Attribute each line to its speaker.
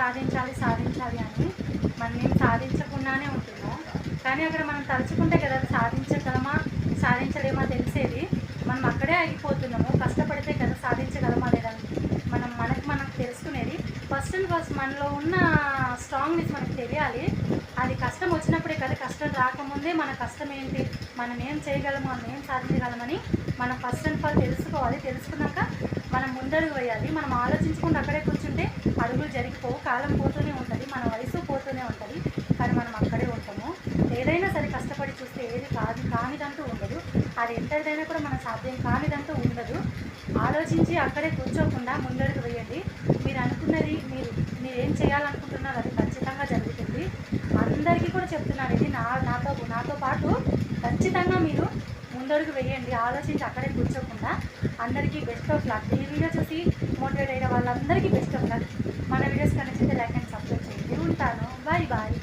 Speaker 1: సాధించాలి సాధించాలి అని మనం నేను సాధించకుండానే ఉంటున్నాం. కానీ అక్కడ మనం తలుచుకుంటే కదా అది సాధించగలమా సాధించలేమా తెలిసేది. మనం అక్కడే ఆగిపోతున్నాము కష్టపడితే కదా సాధించగలమా లేదా మనం మనకు మనం తెలుసుకునేది. ఫస్ట్ అండ్ ఫస్ట్ మనలో ఉన్న స్ట్రాంగ్నెస్ మనకు తెలియాలి. అది కష్టం వచ్చినప్పుడు రాకముందే మన కష్టం ఏంటి మనం ఏం చేయగలము? మనం ఏం సాధించగలమని మనం ఫస్ట్ అండ్ ఫస్ట్ తెలుసుకోవాలి. తెలుసుకున్నాక మనం ముందడుగు వేయాలి. మనం ఆలోచించుకుంటూ అక్కడే కూర్చుంటే అడుగులు జరిగిపోవు. కాలం పోతూనే ఉంటుంది. మన వయసు పోతూనే ఉంటుంది. కానీ మనం అక్కడే ఉంటాము. ఏదైనా సరే కష్టపడి చూస్తే ఏది కాదు కానిదంటూ ఉండదు. అది ఎంతదైనా కూడా మన సాధ్యం కానిదంటూ ఉండదు. ఆలోచించి అక్కడే కూర్చోకుండా ముందడుగు వేయండి. మీరు అనుకున్నది మీరు మీరు ఏం చేయాలనుకుంటున్నారు అది ఖచ్చితంగా జరుగుతుంది. అందరికీ కూడా చెప్తున్నాను. ఇది పాటు ఖచ్చితంగా మీరు ముందడుగు వేయండి. ఆలోచించి అక్కడే కూర్చోకుండా అందరికీ బెస్ట్ ఆఫ్ లక్ ఈ వీడియో చూసి మోటివేట్ అయిన వాళ్ళందరికీ బెస్ట్ ఆఫ్ లక్ మన videos connect like and subscribe చేయండి. ఉంటాను. Bye bye